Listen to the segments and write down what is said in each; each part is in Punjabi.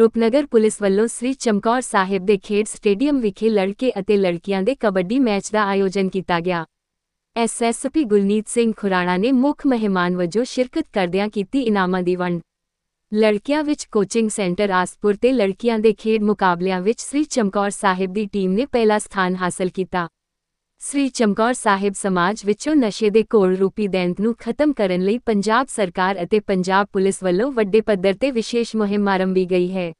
ਰੂਪਨਗਰ ਪੁਲਿਸ ਵੱਲੋਂ ਸ੍ਰੀ ਚਮਕੌਰ ਸਾਹਿਬ ਦੇ ਖੇਡ ਸਟੇਡੀਅਮ ਵਿਖੇ ਲੜਕੇ ਅਤੇ ਲੜਕੀਆਂ ਦੇ ਕਬੱਡੀ ਮੈਚ ਦਾ ਆਯੋਜਨ ਕੀਤਾ ਗਿਆ। ਐਸਐਸਪੀ ਗੁਲਨੀਤ ਸਿੰਘ ਖੁਰਾਣਾ ਨੇ ਮੁੱਖ ਮਹਿਮਾਨ ਵਜੋਂ ਸ਼ਿਰਕਤ ਕਰਦਿਆਂ ਕੀਤੀ ਇਨਾਮਾਂ ਦੀ ਵੰਡ। ਲੜਕੀਆਂ ਵਿੱਚ ਕੋਚਿੰਗ ਸੈਂਟਰ ਆਸਪੁਰ ਤੇ ਲੜਕੀਆਂ ਦੇ ਖੇਡ ਮੁਕਾਬਲਿਆਂ ਵਿੱਚ ਸ੍ਰੀ ਚਮਕੌਰ ਸਾਹਿਬ ਦੀ ਟੀਮ ਨੇ ਪਹਿਲਾ ਸਥਾਨ ਹਾਸਲ ਕੀਤਾ। ਸ੍ਰੀ ਚਮਕੌਰ ਸਾਹਿਬ ਸਮਾਜ ਵਿੱਚੋਂ ਨਸ਼ੇ ਦੇ ਘੋਲ ਰੂਪੀ ਦੈਂਤ ਨੂੰ ਖਤਮ ਕਰਨ ਲਈ ਪੰਜਾਬ ਸਰਕਾਰ ਅਤੇ ਪੰਜਾਬ ਪੁਲਿਸ ਵੱਲੋਂ ਵੱਡੇ ਪੱਧਰ ਤੇ ਵਿਸ਼ੇਸ਼ ਮੁਹਿੰਮ ਆਰੰਭੀ ਗਈ ਹੈ।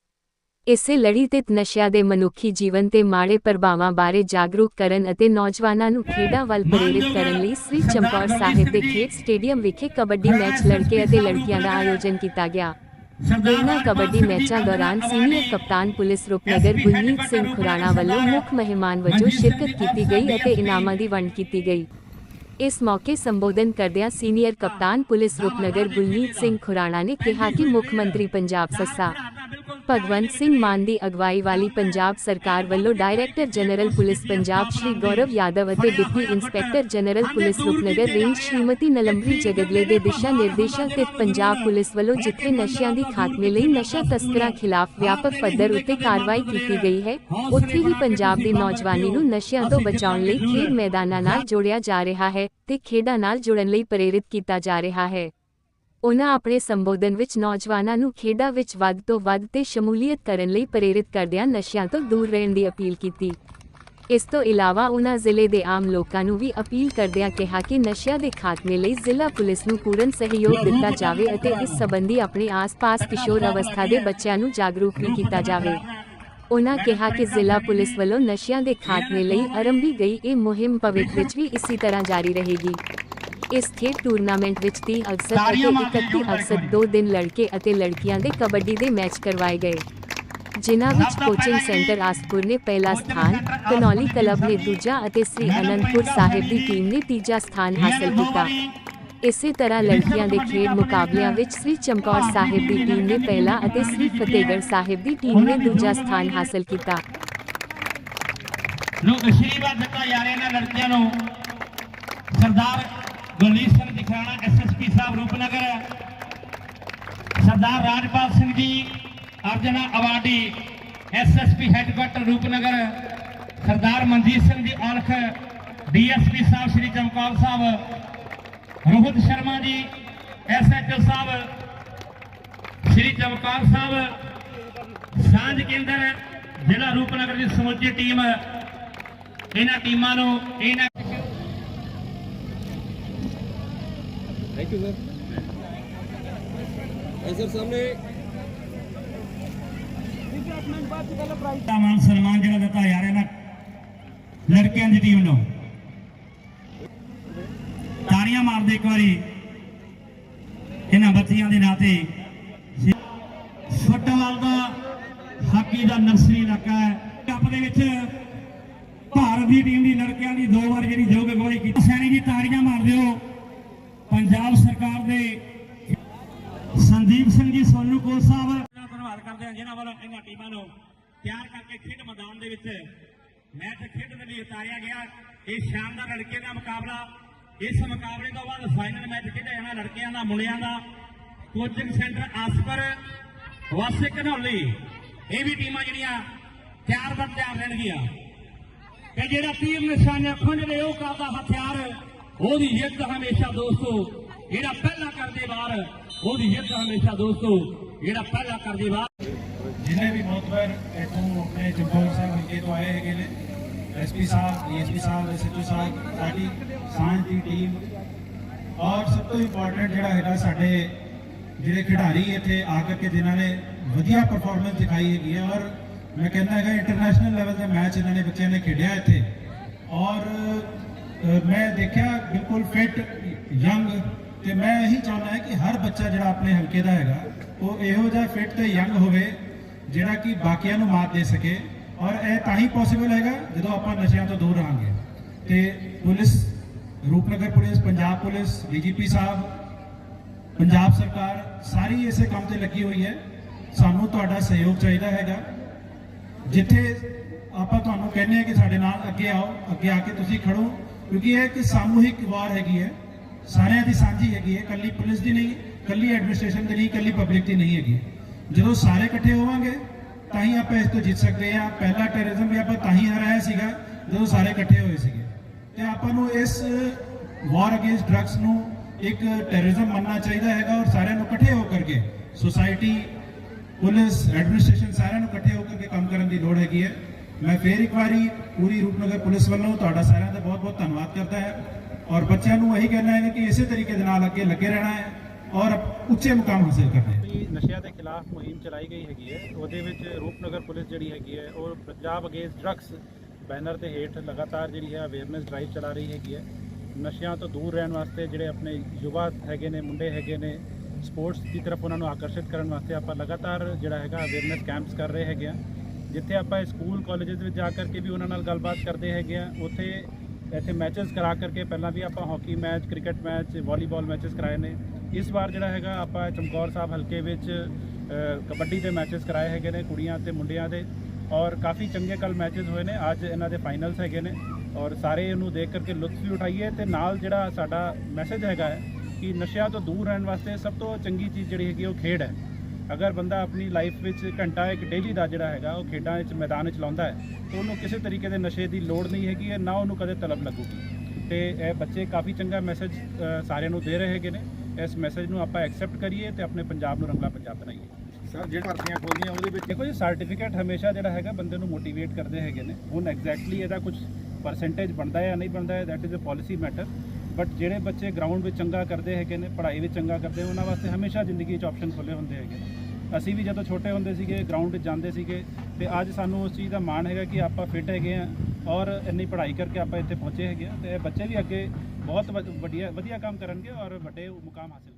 ਇਸੇ ਲੜੀ ਤੇ ਨਸ਼ਿਆਂ ਦੇ ਮਨੁੱਖੀ ਜੀਵਨ ਤੇ ਮਾੜੇ ਪ੍ਰਭਾਵਾਂ ਬਾਰੇ ਜਾਗਰੂਕ ਕਰਨ ਅਤੇ ਨੌਜਵਾਨਾਂ ਨੂੰ ਖੇਡਾਂ ਵੱਲ ਪ੍ਰੇਰਿਤ ਕਰਨ ਲਈ ਸ੍ਰੀ ਚਮਕੌਰ ਸਾਹਿਬ ਦੇ ਖੇਡ ਸਟੇਡੀਅਮ ਵਿਖੇ ਕਬੱਡੀ ਮੈਚ ਲੜਕੇ ਅਤੇ ਲੜਕੀਆਂ ਦਾ ਆਯੋਜਨ ਕੀਤਾ ਗਿਆ। ਇਹਨਾਂ ਕਬੱਡੀ ਮੈਚਾਂ ਦੌਰਾਨ ਸੀਨੀਅਰ ਕਪਤਾਨ ਪੁਲਿਸ ਰੂਪਨਗਰ ਗੁਰਮੀਤ ਸਿੰਘ ਖੁਰਾਣਾ ਵੱਲੋਂ ਮੁੱਖ ਮਹਿਮਾਨ ਵਜੋਂ ਸ਼ਿਰਕਤ ਕੀਤੀ ਗਈ ਅਤੇ ਇਨਾਮਾਂ ਦੀ ਵੰਡ ਕੀਤੀ ਗਈ ਇਸ ਮੌਕੇ ਸੰਬੋਧਨ ਕਰਦਿਆਂ ਸੀਨੀਅਰ ਕਪਤਾਨ ਪੁਲਿਸ ਰੂਪਨਗਰ ਗੁਰਮੀਤ ਸਿੰਘ ਖੁਰਾਣਾ ਨੇ ਕਿਹਾ ਕਿ ਮੁੱਖ ਮੰਤਰੀ ਪੰਜਾਬ ਸੱਸਾ ਭਗਵੰਤ ਸਿੰਘ ਮਾਨ ਦੀ ਅਗਵਾਈ ਵਾਲੀ ਪੰਜਾਬ ਸਰਕਾਰ ਵੱਲੋਂ director general police Punjab Shri Gaurav Yadav ਅਤੇ deputy inspector general police Rupnagar range Shrimati Nilambari Jagdale ਦੇ ਦਿਸ਼ਾ ਨਿਰਦੇਸ਼ਾਂ ਤੇ ਪੰਜਾਬ ਪੁਲਿਸ ਵੱਲੋਂ ਜਿੱਥੇ ਨਸ਼ਿਆਂ ਦੀ ਖਾਤਮੇ ਲਈ ਨਸ਼ਾ ਤਸਕਰਾਂ ਖਿਲਾਫ ਵਿਆਪਕ ਪੱਧਰ ਉੱਤੇ ਕਾਰਵਾਈ ਕੀਤੀ ਗਈ ਹੈ, ਉੱਥੇ ਹੀ ਪੰਜਾਬ ਦੀ ਨੌਜਵਾਨੀ ਨੂੰ ਨਸ਼ਿਆਂ ਤੋਂ ਬਚਾਉਣ ਲਈ ਖੇਡ ਮੈਦਾਨਾਂ ਨਾਲ ਜੋੜਿਆ ਜਾ ਰਿਹਾ ਹੈ ਤੇ ਖੇਡਾਂ ਨਾਲ ਜੁੜਨ ਲਈ ਪ੍ਰੇਰਿਤ ਕੀਤਾ ਜਾ ਰਿਹਾ ਹੈ। ਉਨ੍ਹਾਂ ਆਪਣੇ ਸੰਬੋਧਨ ਵਿੱਚ ਨੌਜਵਾਨਾਂ ਨੂੰ ਖੇਡਾਂ ਵਿੱਚ ਵੱਧ ਤੋਂ ਵੱਧ ਤੇ ਸ਼ਮੂਲੀਅਤ ਕਰਨ ਲਈ ਪ੍ਰੇਰਿਤ ਕਰਦਿਆਂ ਨਸ਼ਿਆਂ ਤੋਂ ਦੂਰ ਰਹਿਣ ਦੀ ਅਪੀਲ ਕੀਤੀ। ਇਸ ਤੋਂ ਇਲਾਵਾ ਉਨ੍ਹਾਂ ਜ਼ਿਲ੍ਹੇ ਦੇ ਆਮ ਲੋਕਾਂ ਨੂੰ ਵੀ ਅਪੀਲ ਕਰਦਿਆਂ ਕਿਹਾ ਕਿ ਨਸ਼ਿਆਂ ਦੇ ਖਾਤਮੇ ਲਈ ਜ਼ਿਲ੍ਹਾ ਪੁਲਿਸ ਨੂੰ ਪੂਰਨ ਸਹਿਯੋਗ ਦਿੱਤਾ ਜਾਵੇ ਅਤੇ ਇਸ ਸੰਬੰਧੀ ਆਪਣੇ ਆਸ-ਪਾਸ ਕਿਸ਼ੋਰ ਅਵਸਥਾ ਦੇ ਬੱਚਿਆਂ ਨੂੰ ਜਾਗਰੂਕ ਵੀ ਕੀਤਾ ਜਾਵੇ। ਉਹਨਾਂ ਕਿਹਾ ਕਿ ਜ਼ਿਲ੍ਹਾ ਪੁਲਿਸ ਵੱਲੋਂ ਨਸ਼ਿਆਂ ਦੇ ਖਾਤਮੇ ਲਈ ਆਰੰਭੀ ਗਈ ਇਹ ਮੁਹਿੰਮ ਭਵਿੱਖ ਵਿੱਚ ਵੀ ਇਸੇ ਤਰ੍ਹਾਂ ਜਾਰੀ ਰਹੇਗੀ। ਇਸ ਖੇਡ ਟੂਰਨਾਮੈਂਟ ਵਿੱਚ 30 ਅਗਸਤ ਅਤੇ 31 ਅਗਸਤ ਦੋ ਦਿਨ ਲੜਕੇ ਅਤੇ ਲੜਕੀਆਂ ਦੇ ਕਬੱਡੀ ਦੇ ਮੈਚ ਕਰਵਾਏ ਗਏ। ਜਿਨ੍ਹਾਂ ਵਿੱਚ ਕੋਚਿੰਗ ਸੈਂਟਰ ਆਸਪੁਰ ਨੇ ਪਹਿਲਾ ਸਥਾਨ ਕਨੌਲੀ ਕਲੱਬ ਨੇ ਦੂਜਾ ਅਤੇ ਸ੍ਰੀ ਅਨੰਦਪੁਰ ਸਾਹਿਬ ਦੀ ਟੀਮ ਨੇ ਤੀਜਾ ਸਥਾਨ ਹਾਸਲ ਕੀਤਾ। ਇਸੇ ਤਰ੍ਹਾਂ ਲੜਕੀਆਂ ਦੇ ਖੇਡ ਮੁਕਾਬਲਿਆਂ ਵਿੱਚ ਸ੍ਰੀ ਚਮਕੌਰ ਸਾਹਿਬ ਦੀ ਟੀਮ ਨੇ ਪਹਿਲਾ ਅਤੇ ਸ੍ਰੀ ਫਤਿਹਗੜ੍ਹ ਸਾਹਿਬ ਦੀ ਟੀਮ ਨੇ ਦੂਜਾ ਸਥਾਨ ਹਾਸਲ ਕੀਤਾ। ਨੂੰ ਅਸ਼ੀਰਵਾਦ ਦਿੱਤਾ ਰਿਹਾ ਇਹਨਾਂ ਲੜਕੀਆਂ ਨੂੰ ਸਰਦਾਰ ਗੁਰਲੀਤ ਸਿੰਘ ਦਿਖਾਣਾ ਐਸਐਸਪੀ ਸਾਹਿਬ Rupnagar Sardar Rajpal Singh ji, Arjuna awardee SSP headquarter Rupnagar Sardar Manjit Singh ji Aulakh DSP ਸਾਹਿਬ ਸ਼੍ਰੀ ਚਮਕੌਰ ਸਾਹਿਬ। ਰੋਹਿਤ ਸ਼ਰਮਾ ਜੀ ਐਸਐਚਓ ਸਾਹਿਬ। ਸ਼੍ਰੀ ਚਮਕੌਰ ਸਾਹਿਬ। ਸਾਂਝ ਕੇਂਦਰ ਜ਼ਿਲ੍ਹਾ ਰੂਪਨਗਰ ਦੀ ਸਮੁੱਚੀ ਟੀਮ ਇਹਨਾਂ ਟੀਮਾਂ ਨੂੰ, ਇਹਨਾਂ ਸਨਮਾਨ ਜਿਹੜਾ ਦਿੱਤਾ ਲੜਕਿਆਂ ਦੀ ਟੀਮ ਨੂੰ ਤਾੜੀਆਂ ਮਾਰਦੇ ਇੱਕ ਵਾਰੀ ਇਹਨਾਂ ਬੱਚੀਆਂ ਦੇ ਨਾਂ ਤੇ ਫੱਟਵਾਲ ਦਾ ਹਾਕੀ ਦਾ ਨਰਸਰੀ ਇਲਾਕਾ ਹੈ ਕੱਪ ਦੇ ਵਿੱਚ ਭਾਰਤ ਦੀ ਟੀਮ ਦੀ ਲੜਕਿਆਂ ਦੀ ਦੋ ਵਾਰ ਜਿਹੜੀ ਯੋਗ ਅਗਵਾਈ ਕੀਤੀ ਸੈਣੀ ਦੀ ਤਾੜੀਆਂ ਮਾਰ ਦਿਓ ਪੰਜਾਬ ਸਰਕਾਰ ਦੇ ਸੰਦੀਪ ਸਿੰਘ ਜੀ ਸੋਨੂ ਕੋਲ ਸਾਹਿਬ। ਦਾ ਧੰਨਵਾਦ ਕਰਦੇ ਹਾਂ ਜਿਨ੍ਹਾਂ ਵੱਲੋਂ ਇਹਨਾਂ ਟੀਮਾਂ ਨੂੰ ਤਿਆਰ ਕਰਕੇ ਖੇਡ ਮੈਦਾਨ ਦੇ ਵਿੱਚ ਮੈਚ ਖੇਡਣ ਲਈ ਉਤਾਰਿਆ ਗਿਆ। ਇਹ ਸ਼ਾਨਦਾਰ ਲੜਕੇ ਦਾ ਮੁਕਾਬਲਾ। ਇਸ ਮੁਕਾਬਲੇ ਤੋਂ ਬਾਅਦ ਫਾਈਨਲ ਮੈਚ ਖੇਡਿਆ ਜਾਣਾ ਲੜਕਿਆਂ ਦਾ, ਮੁੰਡਿਆਂ ਦਾ। ਕੋਚਿੰਗ ਸੈਂਟਰ ਆਸਪਰ, ਵਾਸੇ ਘਨੌਲੀ। ਇਹ ਵੀ ਟੀਮਾਂ ਜਿਹੜੀਆਂ ਤਿਆਰ ਬਰ ਤਿਆਰ ਰਹਿਣਗੀਆਂ। ਤੇ ਜਿਹੜਾ ਤੀਰ ਨਿਸ਼ਾਨੇ ਖੁੰਝਦੇ, ਉਹ ਕਰਦਾ ਹਥਿਆਰ। ਉਹਦੀ ਜਿੱਤ ਹਮੇਸ਼ਾ ਦੋਸਤੋ, ਜਿਹੜਾ ਪਹਿਲਾ ਕਰਦੇ ਵਾਰ, ਉਹਦੀ ਜਿੱਤ ਹਮੇਸ਼ਾ ਦੋਸਤੋ, ਜਿਹੜਾ ਪਹਿਲਾ ਕਰਦੇ ਵਾਰ। ਜਿੰਨੇ ਵੀ ਮੋਤਬਰ ਇੱਥੋਂ ਆਪਣੇ ਚਮਕੌਰ ਸਾਹਿਬ ਹਲਕੇ ਤੋਂ ਆਏ ਹੈਗੇ ਨੇ ਐਸਪੀ ਸਾਹਿਬ ਡੀਐਸਪੀ ਸਾਹਿਬ ਐਸਐਚਓ ਸਾਹਿਬ, ਸਾਡੀ ਸਾਂਝ ਦੀ ਟੀਮ, ਔਰ ਸਭ ਤੋਂ ਇੰਪੋਰਟੈਂਟ ਜਿਹੜਾ ਹੈਗਾ ਸਾਡੇ ਜਿਹੜੇ ਖਿਡਾਰੀ ਇੱਥੇ ਆ ਕਰਕੇ ਜਿਨ੍ਹਾਂ ਨੇ ਵਧੀਆ ਪਰਫਾਰਮੈਂਸ ਦਿਖਾਈ ਹੈਗੀ ਹੈ, ਔਰ ਮੈਂ ਕਹਿੰਦਾ ਹੈਗਾ ਇੰਟਰਨੈਸ਼ਨਲ ਲੈਵਲ ਦੇ ਮੈਚ ਇਹਨਾਂ ਨੇ ਬੱਚਿਆਂ ਨੇ ਖੇਡਿਆ ਇੱਥੇ, ਔਰ ਮੈਂ ਦੇਖਿਆ ਬਿਲਕੁਲ ਫਿਟ ਯੰਗ ਤੇ ਮੈਂ ਇਹੀ ਚਾਹੁੰਦਾ ਹਾਂ ਕਿ ਹਰ ਬੱਚਾ ਜਿਹੜਾ ਆਪਣੇ ਹਲਕੇ ਦਾ ਹੈਗਾ, ਉਹ ਇਹੋ ਜਿਹਾ ਫਿਟ ਤੇ ਯੰਗ ਹੋਵੇ, ਜਿਹੜਾ ਕਿ ਬਾਕੀਆਂ ਨੂੰ ਮਾਤ ਦੇ ਸਕੇ। ਔਰ ਇਹ ਤਾਂ ਹੀ ਪੋਸੀਬਲ ਹੈਗਾ ਜਦੋਂ ਆਪਾਂ ਨਸ਼ਿਆਂ ਤੋਂ ਦੂਰ ਰਹਾਂਗੇ। ਤੇ police, Rupnagar police, Punjab police, DGP ਸਾਹਿਬ, ਪੰਜਾਬ ਸਰਕਾਰ, ਸਾਰੀ ਇਸੇ ਕੰਮ ਤੇ ਲੱਗੀ ਹੋਈ ਹੈ। ਸਾਨੂੰ ਤੁਹਾਡਾ ਸਹਿਯੋਗ ਚਾਹੀਦਾ ਹੈਗਾ। ਜਿੱਥੇ ਆਪਾਂ ਤੁਹਾਨੂੰ ਕਹਿੰਦੇ ਆ ਕਿ ਸਾਡੇ ਨਾਲ ਅੱਗੇ ਆਓ, ਅੱਗੇ ਆ ਕੇ ਤੁਸੀਂ ਖੜੋ ਕਿਉਂਕਿ ਇਹ ਇੱਕ ਸਾਮੂਹਿਕ ਵਾਰ ਹੈਗੀ ਹੈ। ਸਾਰਿਆਂ ਦੀ ਸਾਂਝੀ ਹੈਗੀ ਹੈ। ਕੱਲੀ ਪੁਲਿਸ ਦੀ ਨਹੀਂ, ਕੱਲੀ ਐਡਮਿਨਿਸਟ੍ਰੇਸ਼ਨ ਦੀ ਨਹੀਂ, ਕੱਲੀ ਪਬਲਿਕ ਦੀ ਨਹੀਂ ਹੈਗੀ। ਜਦੋਂ ਸਾਰੇ ਇਕੱਠੇ ਹੋਵਾਂਗੇ, ਤਾਂ ਹੀ ਆਪਾਂ ਇਸ ਤੋਂ ਜਿੱਤ ਸਕਦੇ ਹਾਂ। ਪਹਿਲਾ ਟੈਰਰਿਜ਼ਮ ਵੀ ਆਪਾਂ ਤਾਂ ਹੀ ਹਰਾਇਆ ਸੀਗਾ, ਜਦੋਂ ਸਾਰੇ ਇਕੱਠੇ ਹੋਏ ਸੀਗੇ। ਤੇ ਆਪਾਂ ਨੂੰ ਇਸ ਵਾਰ ਅਗੇਂਸਟ ਡਰੱਗਸ ਨੂੰ ਇੱਕ ਟੈਰਰਿਜ਼ਮ ਮੰਨਣਾ ਚਾਹੀਦਾ ਹੈਗਾ ਔਰ ਸਾਰਿਆਂ ਨੂੰ ਇਕੱਠੇ ਹੋ ਕਰਕੇ ਸੁਸਾਇਟੀ ਪੁਲਿਸ ਐਡਮਿਨਿਸਟ੍ਰੇਸ਼ਨ ਸਾਰਿਆਂ ਨੂੰ ਇਕੱਠੇ ਹੋ ਕਰਕੇ ਕੰਮ ਕਰਨ ਦੀ ਲੋੜ ਹੈਗੀ ਹੈ। ਮੈਂ ਫੇਰ ਇੱਕ ਵਾਰੀ ਪੂਰੀ ਰੂਪਨਗਰ ਪੁਲਿਸ ਵੱਲੋਂ ਤੁਹਾਡਾ ਸਾਰਿਆਂ ਦਾ ਬਹੁਤ ਬਹੁਤ ਧੰਨਵਾਦ ਕਰਦਾ ਹੈ ਔਰ ਬੱਚਿਆਂ ਨੂੰ ਇਹੀ ਕਹਿਣਾ ਹੈ ਕਿ ਇਸੇ ਤਰੀਕੇ ਦੇ ਨਾਲ ਅੱਗੇ ਲੱਗੇ ਰਹਿਣਾ ਹੈ ਔਰ ਉੱਚੇ ਮੁਕਾਮ ਹਾਸਿਲ ਕਰਨੇ ਨਸ਼ਿਆਂ ਦੇ ਖਿਲਾਫ ਮੁਹਿੰਮ ਚਲਾਈ ਗਈ ਹੈਗੀ ਹੈ, ਉਹਦੇ ਵਿੱਚ ਰੂਪਨਗਰ ਪੁਲਿਸ ਜਿਹੜੀ ਹੈਗੀ ਹੈ, ਉਹ ਪੰਜਾਬ ਅਗੇਂਸਟ ਡਰੱਗਸ ਬੈਨਰ ਦੇ ਹੇਠ ਲਗਾਤਾਰ ਜਿਹੜੀ ਹੈ ਅਵੇਅਰਨੈਸ ਡਰਾਈਵ ਚਲਾ ਰਹੀ ਹੈਗੀ ਹੈ। ਨਸ਼ਿਆਂ ਤੋਂ ਦੂਰ ਰਹਿਣ ਵਾਸਤੇ ਜਿਹੜੇ ਆਪਣੇ ਯੁਵਾ ਹੈਗੇ ਨੇ, ਮੁੰਡੇ ਹੈਗੇ ਨੇ ਸਪੋਰਟਸ ਦੀ ਤਰਫ ਉਹਨਾਂ ਨੂੰ ਆਕਰਸ਼ਿਤ ਕਰਨ ਵਾਸਤੇ ਆਪਾਂ ਲਗਾਤਾਰ ਜਿਹੜਾ ਹੈਗਾ ਅਵੇਅਰਨੈਸ ਕੈਂਪਸ ਕਰ ਰਹੇ ਹੈਗੇ ਆ ਜਿੱਥੇ ਆਪਾਂ ਸਕੂਲ ਕਾਲਜਸ ਵਿੱਚ ਜਾ ਕਰਕੇ ਵੀ ਉਹਨਾਂ ਨਾਲ ਗੱਲਬਾਤ ਕਰਦੇ ਹੈਗੇ ਆ, ਉੱਥੇ ਇੱਥੇ ਮੈਚਸ ਕਰਾ ਕਰਕੇ ਪਹਿਲਾਂ ਵੀ ਆਪਾਂ hockey match, cricket match, volleyball matches ਕਰਾਏ ਨੇ। ਇਸ ਵਾਰ ਜਿਹੜਾ ਹੈਗਾ ਆਪਾਂ ਚਮਕੌਰ ਸਾਹਿਬ ਹਲਕੇ ਵਿੱਚ ਕਬੱਡੀ ਦੇ ਮੈਚਸ ਕਰਾਏ ਹੈਗੇ ਨੇ ਕੁੜੀਆਂ ਤੇ ਮੁੰਡਿਆਂ ਦੇ। ਔਰ ਕਾਫੀ ਚੰਗੇ ਕੱਲ ਮੈਚਸ ਹੋਏ ਨੇ, ਅੱਜ ਇਹਨਾਂ ਦੇ ਫਾਈਨਲਸ ਹੈਗੇ ਨੇ। ਔਰ ਸਾਰੇ ਇਹਨੂੰ ਦੇਖ ਕਰਕੇ ਲੁਤਫ ਵੀ ਉਠਾਈਏ ਤੇ ਨਾਲ ਜਿਹੜਾ ਸਾਡਾ ਮੈਸੇਜ ਹੈਗਾ ਹੈ ਕਿ ਨਸ਼ਿਆਂ ਤੋਂ ਦੂਰ ਰਹਿਣ ਵਾਸਤੇ ਸਭ ਤੋਂ ਚੰਗੀ ਚੀਜ਼ ਜਿਹੜੀ ਹੈਗੀ ਉਹ ਖੇਡ ਹੈ। ਅਗਰ ਬੰਦਾ ਆਪਣੀ ਲਾਈਫ ਵਿੱਚ ਘੰਟਾ ਇੱਕ ਡੇਲੀ ਦਾ ਜਿਹੜਾ ਹੈਗਾ ਉਹ ਖੇਡਾਂ ਵਿੱਚ ਮੈਦਾਨ ਵਿੱਚ ਲਾਉਂਦਾ ਹੈ ਤਾਂ ਉਹਨੂੰ ਕਿਸੇ ਤਰੀਕੇ ਦੇ ਨਸ਼ੇ ਦੀ ਲੋੜ ਨਹੀਂ ਹੈਗੀ ਨਾ ਉਹਨੂੰ ਕਦੇ ਤਲਬ ਲੱਗੂਗੀ। ਤੇ ਇਹ ਬੱਚੇ ਕਾਫੀ ਚੰਗਾ ਮੈਸੇਜ ਸਾਰਿਆਂ ਨੂੰ ਦੇ ਰਹੇ ਹੈਗੇ ਨੇ। ਇਸ ਮੈਸੇਜ ਨੂੰ ਆਪਾਂ ਐਕਸੈਪਟ ਕਰੀਏ ਤੇ ਆਪਣੇ ਪੰਜਾਬ ਨੂੰ ਰੰਗਲਾ ਪੰਜਾਬ ਬਣਾਈਏ। ਸਰ ਜਿਹੜੇ ਭਰਤੀਆਂ ਖੋਲਦੀਆਂ ਉਹਦੇ ਵਿੱਚ ਦੇਖੋ ਜੀ ਸਰਟੀਫਿਕੇਟ ਹਮੇਸ਼ਾ ਜਿਹੜਾ ਹੈਗਾ ਬੰਦੇ ਨੂੰ ਮੋਟੀਵੇਟ ਕਰਦੇ ਹੈਗੇ ਨੇ। ਹੁਣ ਐਗਜ਼ੈਕਟਲੀ ਇਹਦਾ ਕੁਝ ਪਰਸੈਂਟੇਜ ਬਣਦਾ ਹੈ ਜਾਂ ਨਹੀਂ ਬਣਦਾ ਹੈ that is a policy matter but ਜਿਹੜੇ ਬੱਚੇ ਗਰਾਊਂਡ ਵਿੱਚ ਚੰਗਾ ਕਰਦੇ ਹੈਗੇ ਨੇ ਪੜ੍ਹਾਈ ਵਿੱਚ ਚੰਗਾ ਕਰਦੇ ਉਹਨਾਂ ਵਾਸਤੇ ਹਮੇਸ਼ਾ ਜ਼ਿੰਦਗੀ 'ਚ ਆਪਸ਼ਨ ਖੁੱਲੇ ਹੁੰਦੇ ਹੈਗੇ ਨੇ। ਅਸੀਂ ਵੀ ਜਦੋਂ ਛੋਟੇ ਹੁੰਦੇ ਸੀਗੇ ਗਰਾਊਂਡ 'ਚ ਜਾਂਦੇ ਸੀਗੇ, ਤੇ ਅੱਜ ਸਾਨੂੰ ਉਸ ਚੀਜ਼ ਦਾ ਮਾਣ ਹੈਗਾ ਕਿ ਆਪਾਂ ਫਿੱਟ ਹੈਗੇ ਆ ਔਰ ਇੰਨੀ ਪੜ੍ਹਾਈ ਕਰਕੇ ਆਪਾਂ ਇੱਥੇ ਪਹੁੰਚੇ ਹੈਗੇ ਆ ਤੇ ਬੱਚੇ ਵੀ ਅੱਗੇ ਬਹੁਤ ਵ- ਵਧੀਆ ਵਧੀਆ ਕੰਮ ਕਰਨਗੇ ਔਰ ਵੱਡੇ ਮੁਕਾਮ ਹਾਸਿਲ